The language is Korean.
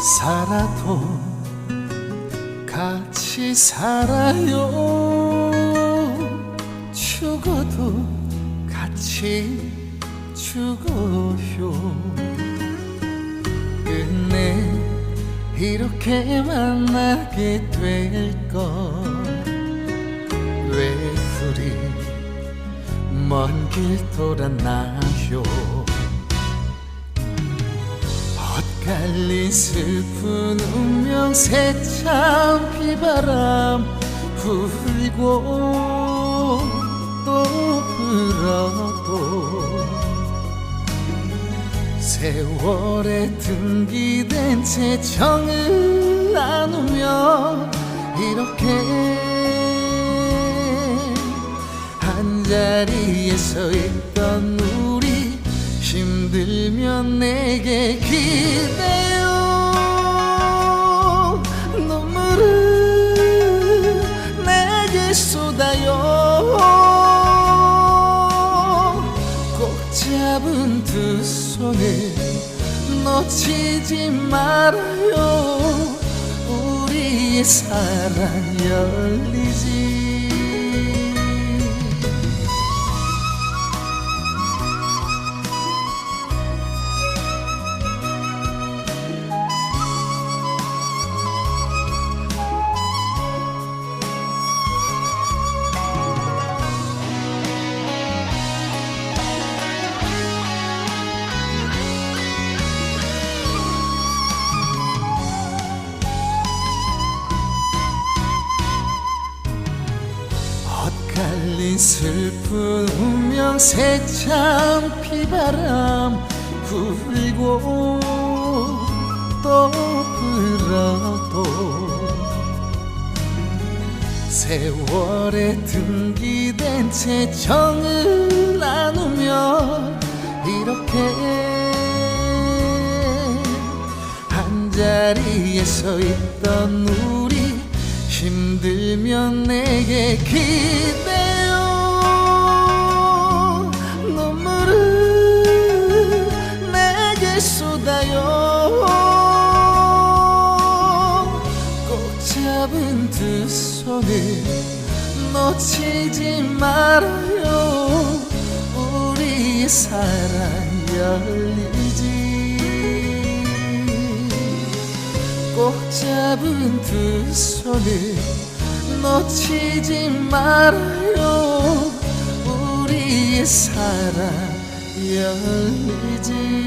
살아도 같이 살아요. 죽어도 같이 죽어요. 끝내 이렇게 만나게 될걸 왜 우리 먼 길 돌았나요 엇갈린 슬픈 운명 새참 비바람 불고 또 불어도 세월에 등기된 채 정을 나누며 이렇게 한 자리에 서 있던 들면 내게 기대요. 눈물을 내게 쏟아요. 꼭 잡은 두 손을 놓치지 말아요. 우리의 사랑 열리지 엇갈린 슬픈 운명 새참 비바람 불고 또 불어도 세월에 등기된 채 정을 나누며 이렇게 한 자리에 서 있던 우리 힘들면 내게 기대 잡은 두 손을 놓치지 말아요. 우리의 사랑 열리지. 꼭 잡은 두 손을 놓치지 말아요. 우리의 사랑 열리지